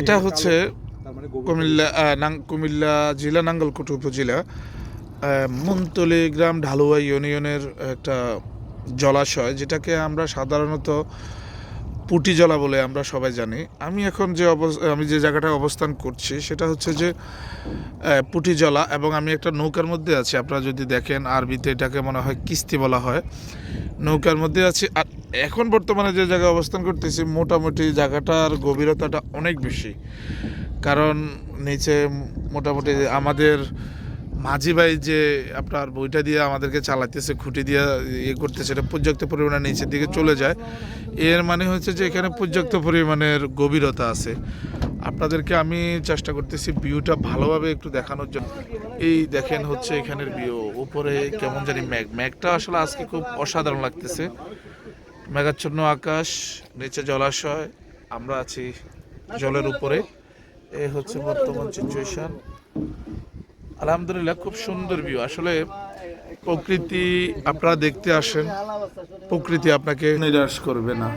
এটা হচ্ছে মানে কুমিল্লা কুমিল্লা জেলা নাঙ্গলকোট উপজেলা মুনতলি গ্রাম ঢালুয়া ইউনিয়নের একটা জলাশয় যেটাকে আমরা সাধারণত পুটি জলা বলে আমরা সবাই জানি। আমি এখন যে আমি যে জায়গাটায় অবস্থান করছি সেটা হচ্ছে যে পুটি জলা এবং আমি একটা নৌকার মধ্যে আছি। আপনারা যদি দেখেন আরবিতে এটাকে মনে হয় কিস্তি বলা হয়। নৌকার মধ্যে আছি আর এখন বর্তমানে যে জায়গায় অবস্থান করতেছি, মোটামুটি জায়গাটার গভীরতাটা অনেক বেশি। কারণ নিচে মোটামুটি আমাদের মাঝি ভাই যে আপনার বইটা দিয়ে আমাদেরকে চালাইতেছে, খুঁটি দিয়ে ইয়ে করতেছে, এটা পর্যাপ্ত পরিমাণে নিচের দিকে চলে যায়। এর মানে হচ্ছে যে এখানে পর্যাপ্ত পরিমাণের গভীরতা আছে। আপনাদেরকে আমি চেষ্টা করতেছি ভিউটা ভালোভাবে একটু দেখানোর জন্য। এই দেখেন হচ্ছে এখানের ভিউ, উপরে কেমন জানি ম্যাগ ম্যাগটা আসলে আজকে খুব অসাধারণ লাগতেছে। মেঘাচ্ছন্ন আকাশ, নিচে জলাশয়, আমরা আছি জলের উপরে। এ হচ্ছে বর্তমান সিচুয়েশন আলহামদুলিল্লাহ, খুব সুন্দর ভিউ আসলে প্রকৃতি, আপনারা দেখতে আসেন, প্রকৃতি আপনাকে নিরাশ করবে না।